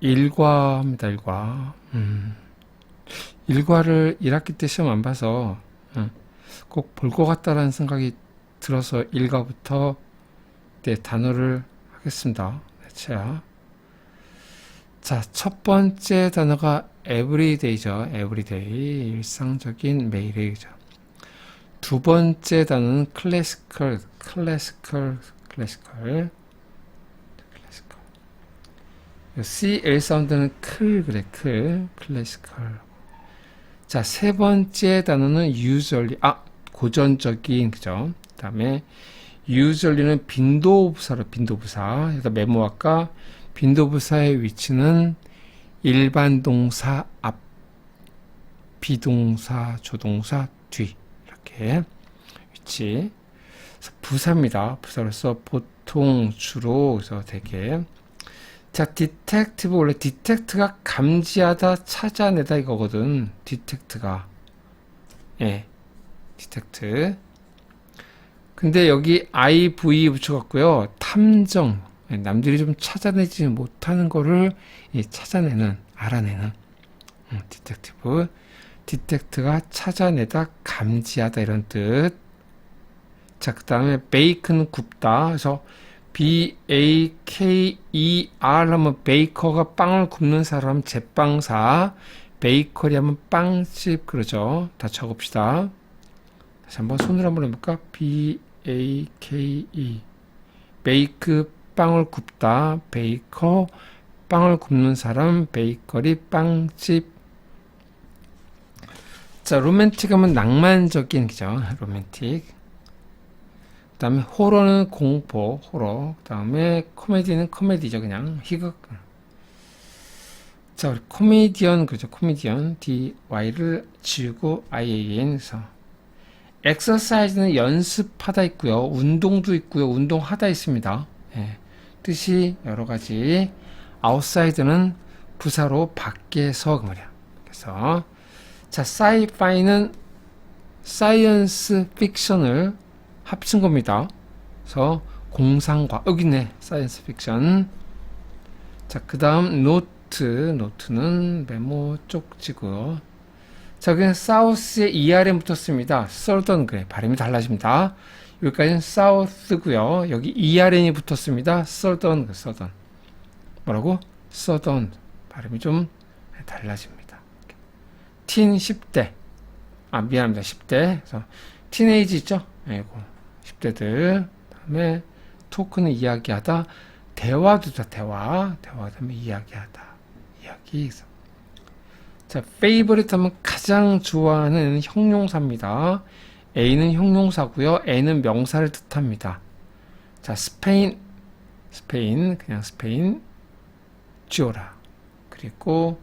일과입니다, 일과. 음. 일과를 1학기 때 시험 안 봐서 음, 꼭볼 것 같다라는 생각이 들어서 일과부터 네, 단어를 하겠습니다. 네, 자, 자, 첫 번째 단어가 everyday죠. everyday. 일상적인 매일이죠. 두 번째 단어는 classical, classical. classical. C, L 사운드는 클, 그래, 클, classical. 자, 세 번째 단어는 usually, 아, 고전적인, 그죠? 그 다음에 usually는 빈도부사로 빈도부사. 그래서 메모할까? 빈도부사의 위치는 일반 동사 앞, 비동사, 조동사 뒤 이렇게 위치. 부사입니다. 부사로서 보통 주로 그래서 되게 자, 디텍티브 원래 디텍트가 감지하다, 찾아내다 이거거든. 디텍트가 예, 디텍트. 근데 여기 IV 붙여갖고요. 탐정, 예, 남들이 좀 찾아내지 못하는 거를 예, 찾아내는, 알아내는 음, 디텍티브. 디텍트가 찾아내다, 감지하다 이런 뜻. 자, 그 다음에 베이크는 굽다. 그래서 B-A-K-E-R 하면 베이커가 빵을 굽는 사람, 제빵사. 베이커리 하면 빵집, 그러죠. 다 적읍시다. 다시 한번 손으로 한번 해볼까? B-A-K-E. 베이크, 빵을 굽다. 베이커, 빵을 굽는 사람, 베이커리, 빵집. 자, 로맨틱 하면 낭만적인, 그죠? 로맨틱. 그 다음에 호러는 공포, 호러. 그 다음에 코미디는 코미디죠, 그냥. 희극. 자, 우리 코미디언, 그죠? 코미디언. D-Y를 지우고 I-A-N에서. 엑서사이즈는 연습하다 있고요. 운동도 있고요. 운동하다 있습니다. 예, 뜻이 여러 가지. 아웃사이드는 부사로 밖에서 그 말이야. 그래서 자, 사이파이는 사이언스 픽션을 합친 겁니다. 그래서 공상과 여기네. 사이언스 픽션. 자, 그다음 노트. 노트는 메모 쪽지고요. 자, 그냥 사우스에 ERM 붙었습니다. 서던 그래. 발음이 달라집니다. 여기까지는 사우스고요. 여기 ERN이 붙었습니다. 서던 서던. 뭐라고? 서던. 발음이 좀 달라집니다. 틴 10대. 아, 미안합니다. 10대. 그래서 티네이지 있죠? 아이고. 10대들. 다음에 토크는 이야기하다. 대화도 다 대화. 대화 다음에 이야기하다. 이야기. 자, favorite 하면 가장 좋아하는 형용사입니다. A는 형용사고요. N은 명사를 뜻합니다. 자, 스페인, 스페인, 그냥 스페인, 쥐오라. 그리고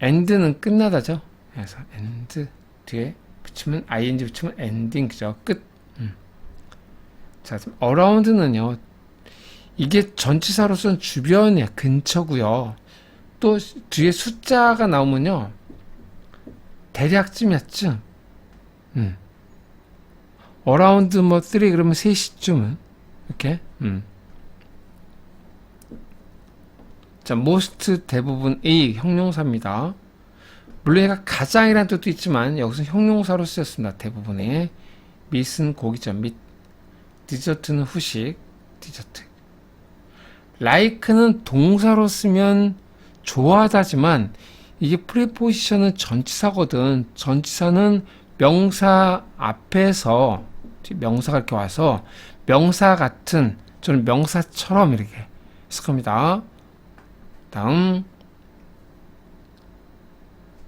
end는 끝나다죠. 그래서 end 뒤에 붙이면 ing 붙이면 ending 그죠. 끝. 음. 자, around는요. 이게 전치사로서는 주변에 근처고요. 또 뒤에 숫자가 나오면요. 대략쯤이었죠. 음. 어라운드 뭐 3 그러면 3시쯤은 이렇게 음. 자, most 대부분의 형용사입니다. 물론 얘가 가장이라는 뜻도 있지만 여기서 형용사로 쓰였습니다. 대부분의 밑은 고기죠. 밑 디저트는 후식 디저트 like는 동사로 쓰면 좋아하다지만 이게 프리포지션은 전치사거든. 전치사는 명사 앞에서 명사가 이렇게 와서 명사 같은 저는 명사처럼 이렇게 쓸 겁니다. 다음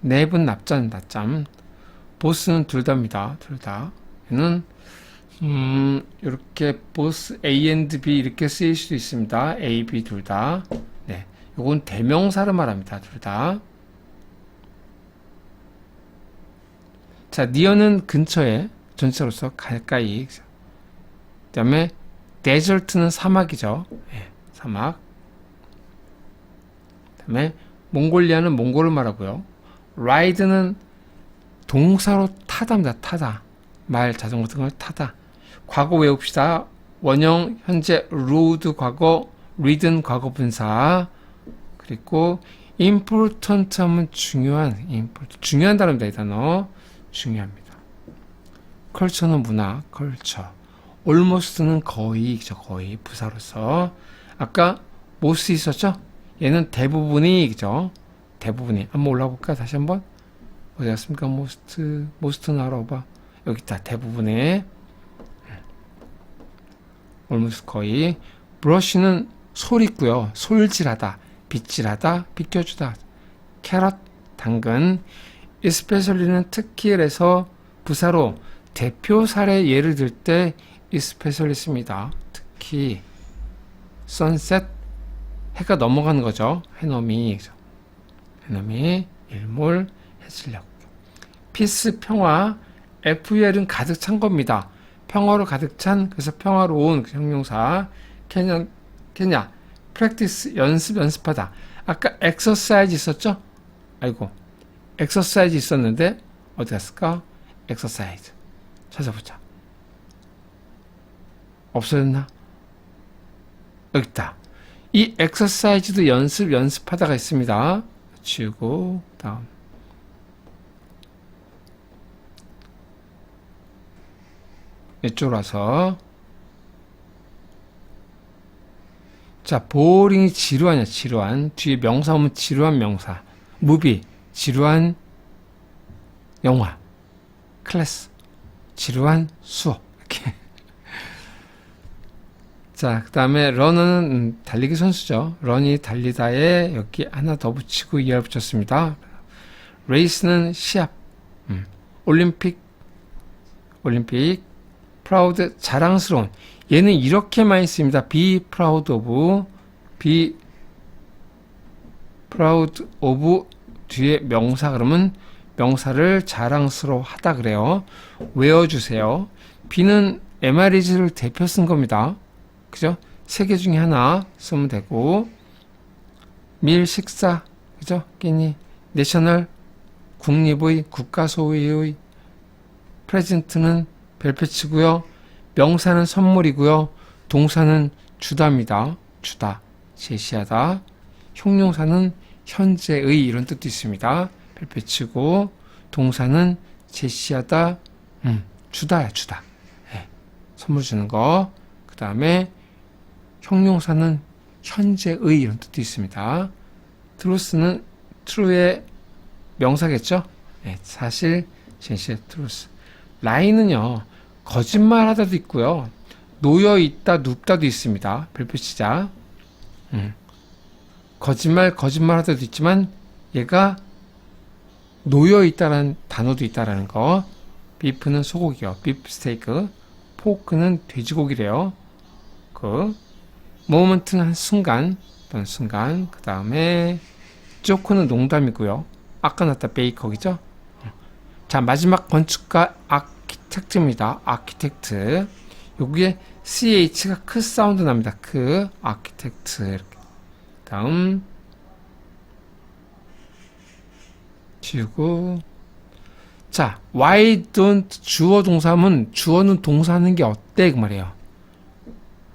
랩은 납자는 낮잠 보스는 둘 다입니다. 둘 다. 얘는 음, 이렇게 보스 A and B 이렇게 쓰일 수도 있습니다. A, B 둘 다. 네. 요건 대명사를 말합니다. 둘 다. 자, 니어는 근처에 전체로서 가까이. 그 다음에 데절트는 사막이죠. 네, 사막. 그 다음에 몽골리아는 몽골을 말하고요. 라이드는 동사로 타다입니다. 타다. 말, 자전거 등을 타다. 과거 외웁시다. 원형, 현재, 로드 과거, 리든 과거 분사. 그리고 important 하면 중요한, important. 중요한 단어입니다, 이 단어. 중요합니다. culture는 문화, culture. almost는 거의, 죠 거의, 부사로서. 아까 most 있었죠? 얘는 대부분이, 그죠? 대부분이. 한번 올라 볼까? 다시 한번. 어디 갔습니까? most, most는 알아봐. 여기 있다. 대부분의. Almost 거의. brush는 솔 있고요. 솔질하다, 빗질하다, 빗겨주다. 캐럿, 당근. especially는 특히에서 부사로 대표 사례 예를 들때 especially 씁니다. 특히 sunset 해가 넘어가는 거죠. 해넘이 해넘이 일몰 해질녘 피스 평화 FUL은 가득 찬 겁니다. 평화로 가득 찬 그래서 평화로운 그 형용사 케냐 케냐 practice 연습 연습하다 아까 exercise 있었죠? 아이고 exercise 있었는데 어디 갔을까? exercise 찾아보자. 없어졌나? 여기 있다. 이 exercise도 연습 연습하다가 있습니다. 지우고 다음 와서. 자 보링이 지루하냐? 지루한. 뒤에 명사 오면 지루한 명사. 무비 지루한 영화. 클래스. 지루한 수업. 이렇게. 자, 그 다음에 러너는 음, 달리기 선수죠. 런이 달리다에 여기 하나 더 붙이고 이하를 붙였습니다. 레이스는 시합, 음, 올림픽, 올림픽, 프라우드, 자랑스러운. 얘는 이렇게 많이 씁니다. be proud of, be proud of 뒤에 명사 그러면 명사를 자랑스러워 하다 그래요. 외워주세요. be는 MREG를 대표 쓴 겁니다. 그죠? 세 개 중에 하나 쓰면 되고 밀 식사 그죠? 끼니 내셔널 국립의 국가 소유의 프레젠트는 벨페치고요. 명사는 선물이고요. 동사는 주다입니다. 주다 제시하다 형용사는 현재의 이런 뜻도 있습니다. 벨페치고 동사는 제시하다 음, 주다야 주다 네. 선물 주는 거 그 다음에 형용사는 현재의 이런 뜻도 있습니다. 트루스는 true의 명사겠죠? 네, 사실, 진실, 트루스. 라인은요, 거짓말 하다도 있고요, 놓여 있다, 눕다도 있습니다. 별표치자. 음. 거짓말, 거짓말 하다도 있지만, 얘가 놓여 있다라는 단어도 있다라는 거. 비프는 소고기요. 비프 스테이크. 포크는 돼지고기래요. 그 모먼트는 한 순간 어떤 순간 그 다음에 조크는 농담이고요 아까 났다 베이커기죠 자 마지막 건축가 아키텍트입니다 아키텍트 여기에 CH가 크 사운드 납니다 크 아키텍트 다음 지우고 자 why don't 주어 동사면 주어는 동사하는 게 어때 그 말이에요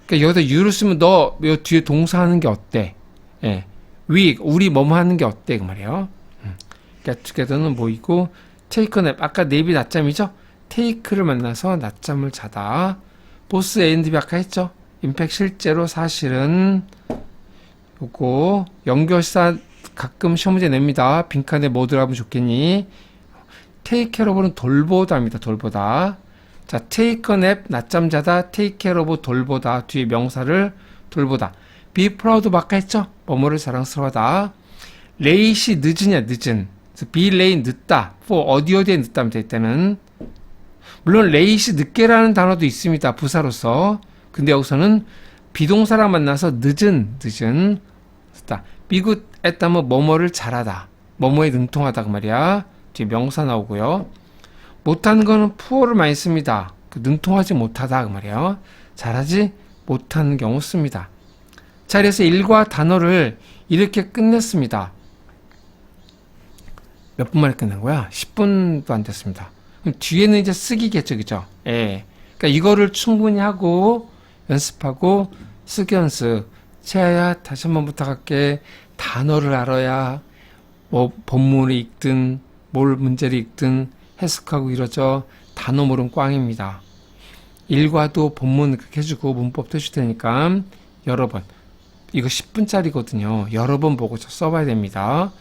그러니까 여기다 you를 쓰면 너 뒤에 동사 하는 게 어때? 예. we, 우리 뭐뭐 하는 게 어때? 그 말이에요. 음. 그러니까 together는 뭐이고 a nap. 아까 냅이 낮잠이죠? take를 만나서 낮잠을 자다. 보스 A&B 아까 했죠? 임팩 실제로 사실은 요거 연결사 가끔 시험 문제 냅니다. 빈칸에 뭐 들어가면 좋겠니? of는 돌보다입니다. 돌보다. 자, a nap, 낮잠 자다, of, 돌보다, 뒤에 명사를 돌보다. be proud 아까 했죠? 뭐뭐를 자랑스러워하다. late이 늦으냐, 늦은. Be late, 늦다. for 어디 어디에 늦다면 될 때는. 물론 late이 늦게라는 단어도 있습니다. 부사로서. 근데 여기서는 비동사랑 만나서 늦은, 늦은. be good 했다면 뭐뭐를 잘하다. 뭐뭐에 능통하다 그 말이야. 뒤에 명사 나오고요. 못하는 거는 pu어를 많이 씁니다. 그 능통하지 못하다 그 말이에요. 잘하지 못하는 경우 씁니다. 자, 그래서 일과 단어를 이렇게 끝냈습니다. 몇 분 만에 끝난 거야? 10분도 안 됐습니다. 그럼 뒤에는 이제 쓰기겠죠, 그죠? 예. 그러니까 이거를 충분히 하고 연습하고 쓰기 연습. 채아야, 다시 한번 부탁할게. 단어를 알아야 뭐 본문을 읽든 뭘 문제를 읽든 해석하고 이러죠. 단어 모르면 꽝입니다. 일과도 본문 그렇게 해주고 문법도 해줄 테니까 여러 번 이거 10분짜리거든요. 여러 번 보고 써봐야 됩니다.